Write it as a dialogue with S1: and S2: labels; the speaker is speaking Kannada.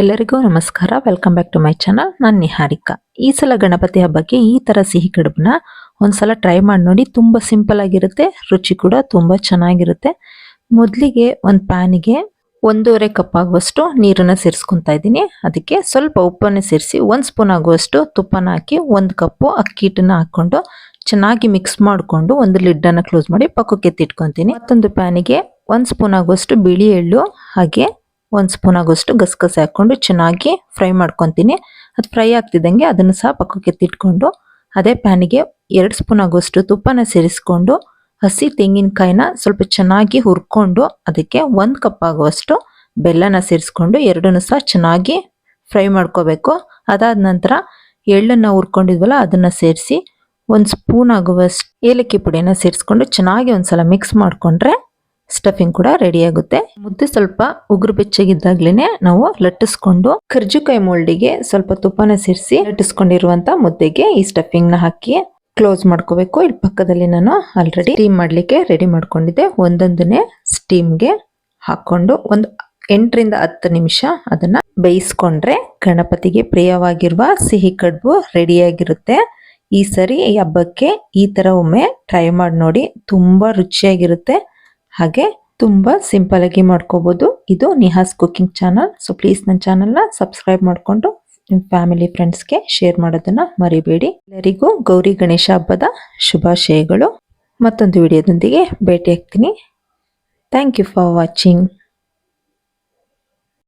S1: ಎಲ್ಲರಿಗೂ ನಮಸ್ಕಾರ. Welcome back to my channel ನಾನು ನಿಹಾರಿಕಾ. ಈ ಸಲ ಗಣಪತಿ ಹಬ್ಬಕ್ಕೆ ಈ ಥರ ಸಿಹಿ ಕಡುಬನ್ನ ಒಂದ್ಸಲ ಟ್ರೈ ಮಾಡಿ ನೋಡಿ ತುಂಬ ಸಿಂಪಲ್ ಆಗಿರುತ್ತೆ, ರುಚಿ ಕೂಡ ತುಂಬ ಚೆನ್ನಾಗಿರುತ್ತೆ. ಮೊದಲಿಗೆ ಒಂದು ಪ್ಯಾನಿಗೆ ಒಂದೂವರೆ ಕಪ್ ಆಗುವಷ್ಟು ನೀರನ್ನು ಸೇರಿಸ್ಕೊಂತಾ ಇದ್ದೀನಿ. ಅದಕ್ಕೆ ಸ್ವಲ್ಪ ಉಪ್ಪನ್ನು ಸೇರಿಸಿ ಒಂದು ಸ್ಪೂನ್ ಆಗುವಷ್ಟು ತುಪ್ಪನ ಹಾಕಿ ಒಂದು ಕಪ್ಪು ಅಕ್ಕಿ ಹಿಟ್ಟನ್ನು ಹಾಕ್ಕೊಂಡು ಚೆನ್ನಾಗಿ ಮಿಕ್ಸ್ ಮಾಡಿಕೊಂಡು ಒಂದು ಲಿಡ್ಡನ್ನು ಕ್ಲೋಸ್ ಮಾಡಿ ಪಕ್ಕಕ್ಕೆ ಎತ್ತಿಟ್ಕೊತೀನಿ. ಮತ್ತೊಂದು ಪ್ಯಾನಿಗೆ ಒಂದು ಸ್ಪೂನ್ ಆಗುವಷ್ಟು ಬಿಳಿ ಎಳ್ಳು ಹಾಗೆ ಒಂದು ಸ್ಪೂನ್ ಆಗೋಷ್ಟು ಗಸಗಸೆ ಹಾಕ್ಕೊಂಡು ಚೆನ್ನಾಗಿ ಫ್ರೈ ಮಾಡ್ಕೊತೀನಿ. ಅದು ಫ್ರೈ ಆಗ್ತಿದ್ದಂಗೆ ಅದನ್ನು ಸಹ ಪಕ್ಕಕ್ಕೆ ಎತ್ತಿಟ್ಕೊಂಡು ಅದೇ ಪ್ಯಾನಿಗೆ ಎರಡು ಸ್ಪೂನ್ ಆಗುವಷ್ಟು ತುಪ್ಪನ ಸೇರಿಸ್ಕೊಂಡು ಹಸಿ ತೆಂಗಿನಕಾಯಿನ ಸ್ವಲ್ಪ ಚೆನ್ನಾಗಿ ಹುರ್ಕೊಂಡು ಅದಕ್ಕೆ ಒಂದು ಕಪ್ ಆಗುವಷ್ಟು ಬೆಲ್ಲನ ಸೇರಿಸ್ಕೊಂಡು ಎರಡನ್ನು ಸಹ ಚೆನ್ನಾಗಿ ಫ್ರೈ ಮಾಡ್ಕೋಬೇಕು. ಅದಾದ ನಂತರ ಎಳ್ಳನ್ನು ಹುರ್ಕೊಂಡಿದ್ವಲ್ಲ ಅದನ್ನು ಸೇರಿಸಿ ಒಂದು ಸ್ಪೂನ್ ಆಗುವಷ್ಟು ಏಲಕ್ಕಿ ಪುಡಿನ ಸೇರಿಸ್ಕೊಂಡು ಚೆನ್ನಾಗಿ ಒಂದು ಸಲ ಮಿಕ್ಸ್ ಮಾಡಿಕೊಂಡ್ರೆ ಸ್ಟಫಿಂಗ್ ಕೂಡ ರೆಡಿ ಆಗುತ್ತೆ. ಮುದ್ದೆ ಸ್ವಲ್ಪ ಉಗುರು ಬೆಚ್ಚಗಿದ್ದಾಗ್ಲೇನೆ ನಾವು ಲಟ್ಟಿಸ್ಕೊಂಡು ಕರ್ಜುಕಾಯಿ ಮೋಲ್ಡಿಗೆ ಸ್ವಲ್ಪ ತುಪ್ಪನ ಸೇರಿಸಿ ಲಟ್ಟಿಸ್ಕೊಂಡಿರುವಂತ ಮುದ್ದೆಗೆ ಈ ಸ್ಟಫಿಂಗ್ನ ಹಾಕಿ ಕ್ಲೋಸ್ ಮಾಡ್ಕೋಬೇಕು. ಇಲ್ಲಿ ಪಕ್ಕದಲ್ಲಿ ನಾನು ಆಲ್ರೆಡಿ ಸ್ಟೀಮ್ ಮಾಡ್ಲಿಕ್ಕೆ ರೆಡಿ ಮಾಡ್ಕೊಂಡಿದ್ದೆ. ಒಂದೊಂದನ್ನೇ ಸ್ಟೀಮ್ಗೆ ಹಾಕೊಂಡು ಒಂದು ಎಂಟರಿಂದ ಹತ್ತು ನಿಮಿಷ ಅದನ್ನ ಬೇಯಿಸ್ಕೊಂಡ್ರೆ ಗಣಪತಿಗೆ ಪ್ರಿಯವಾಗಿರುವ ಸಿಹಿ ಕಡುಬು ರೆಡಿಯಾಗಿರುತ್ತೆ ಈ ಸರಿ ಈ ಹಬ್ಬಕ್ಕೆ ಈ ತರ ಒಮ್ಮೆ ಟ್ರೈ ಮಾಡಿ ನೋಡಿ ತುಂಬಾ ರುಚಿಯಾಗಿರುತ್ತೆ. ಹಾಗೆ ತುಂಬ ಸಿಂಪಲ್ ಆಗಿ ಮಾಡ್ಕೋಬಹುದು ಇದು Nihas cooking channel so please ನನ್ನ ಚಾನಲ್ನ ಸಬ್ಸ್ಕ್ರೈಬ್ ಮಾಡಿಕೊಂಡು ನಿಮ್ಮ ಫ್ಯಾಮಿಲಿ ಫ್ರೆಂಡ್ಸ್ಗೆ ಶೇರ್ ಮಾಡೋದನ್ನ ಮರಿಬೇಡಿ. ಎಲ್ಲರಿಗೂ ಗೌರಿ ಗಣೇಶ ಹಬ್ಬದ ಶುಭಾಶಯಗಳು. ಮತ್ತೊಂದು ವಿಡಿಯೋದೊಂದಿಗೆ ಭೇಟಿ ಆಗ್ತೀನಿ ಥ್ಯಾಂಕ್ ಯು ಫಾರ್ ವಾಚಿಂಗ್